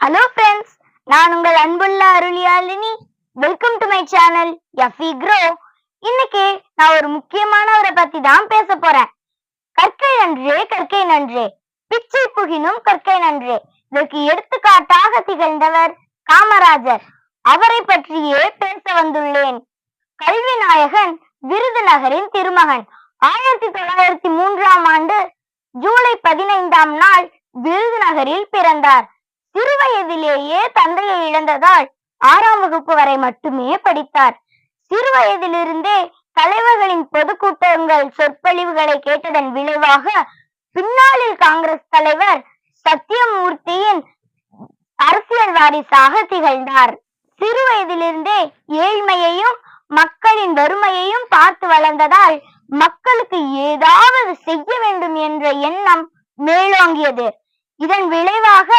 Hello friends நான் உங்கள் அன்புள்ள Aruliyalini welcome to my channel எஃபி க்ரோ இன்னைக்கு நான் ஒரு முக்கியமானவரை பத்தி தான் பேச போறேன். கற்கை நன்றே கற்கை நன்றே. பிச்சை புகினும் கற்கை நன்றே. இதற்கு எடுத்துக்காட்டாக திகழ்ந்தவர் காமராஜர். அவரை பற்றியே பேச வந்துள்ளேன். கல்வி நாயகன் விருதுநகரின் திருமகன். ஆயிரத்தி தொள்ளாயிரத்தி மூன்றாம் ஆண்டு ஜூலை பதினைந்தாம் நாள் விருதுநகரில் பிறந்தார். சிறுவயதிலேயே தந்தையை இழந்ததால் ஆறாம் வகுப்பு வரை மட்டுமே படித்தார். சிறுவயதிலிருந்தே தலைவர்களின் பொதுக்கூட்டங்கள் சொற்பொழிவுகளை கேட்டதன் விளைவாக பின்னாளில் காங்கிரஸ் தலைவர் சத்தியமூர்த்தியின் அரசியல் வாரிசாக திகழ்ந்தார். சிறு வயதிலிருந்தே ஏழ்மையையும் மக்களின் வறுமையையும் பார்த்து வளர்ந்ததால் மக்களுக்கு ஏதாவது செய்ய வேண்டும் என்ற எண்ணம் மேலோங்கியது. இதன் விளைவாக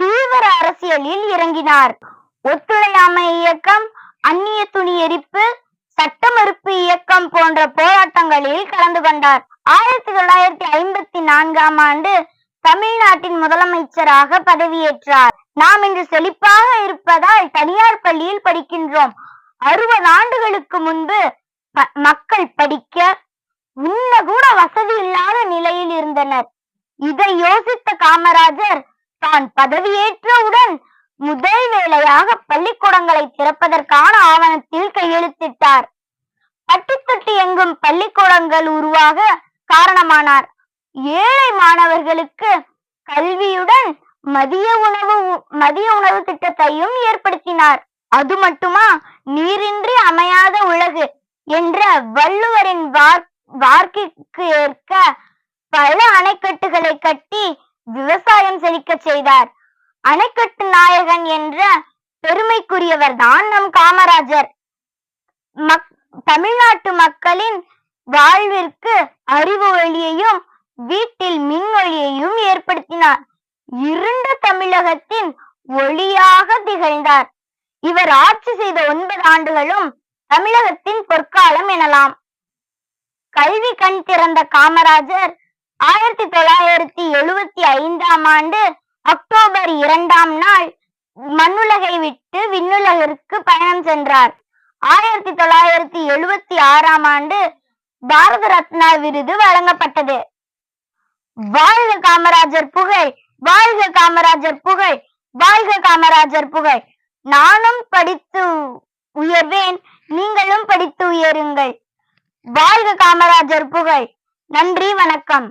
தீவிர அரசியலில் இறங்கினார். ஒத்துழையாமை இயக்கம் அந்நிய துணி எரிப்பு சட்ட மறுப்பு இயக்கம் போன்ற போராட்டங்களில் கலந்து கொண்டார். ஆயிரத்தி தொள்ளாயிரத்தி ஐம்பத்தி நான்காம் ஆண்டு தமிழ்நாட்டின் முதலமைச்சராக பதவியேற்றார். நாம் இன்று செழிப்பாக இருப்பதால் தனியார் பள்ளியில் படிக்கின்றோம். அறுபது ஆண்டுகளுக்கு முன்பு ப- மக்கள் படிக்க உண்ண கூட வசதி இல்லாத நிலையில் இருந்தனர். இதை யோசித்த காமராஜர் தான் பதவியேற்றவுடன் முதல் வேளையாக பள்ளிக்கூடங்களை திறப்பதற்கான ஆவணத்தில் கையெழுத்திட்டார். பட்டி எங்கும் பள்ளிக்கூடங்கள் உருவாக காரணமானார். ஏழை மாணவர்களுக்கு கல்வியுடன் மதிய உணவு மதிய உணவு திட்டத்தையும் ஏற்படுத்தினார். அது மட்டுமா நீரின்றி அமையாத உலகு என்ற வள்ளுவரின் வார்க்கிற்கு ஏற்க பல அணைக்கட்டுகளை கட்டி விவசாயம் செய்தார். அணைக்கட்டு நாயகன் என்ற பெருமைக்குரியவர் தான் நம் காமராஜர். மக் தமிழ்நாட்டு மக்களின் வாழ்விற்கு அறிவு ஒளியையும் வீட்டில் மின் ஒளியையும் ஏற்படுத்தினார். இருண்ட தமிழகத்தின் ஒளியாக திகழ்ந்தார். இவர் ஆட்சி செய்த ஒன்பது ஆண்டுகளும் தமிழகத்தின் பொற்காலம் எனலாம். கல்வி கண் திறந்த காமராஜர் ஆயிரத்தி தொள்ளாயிரத்தி எழுவத்தி ஐந்தாம் ஆண்டு அக்டோபர் இரண்டாம் நாள் மண்ணுலகை விட்டு விண்ணுலகிற்கு பயணம் சென்றார். ஆயிரத்தி தொள்ளாயிரத்தி எழுவத்தி ஆறாம் ஆண்டு பாரத ரத்னா விருது வழங்கப்பட்டது. வாழ்க காமராஜர் புகழ் வாழ்க காமராஜர் புகழ் வாழ்க காமராஜர் புகழ். நானும் படித்து உயர்வேன் நீங்களும் படித்து உயருங்கள். வாழ்க காமராஜர் புகழ். நன்றி வணக்கம்.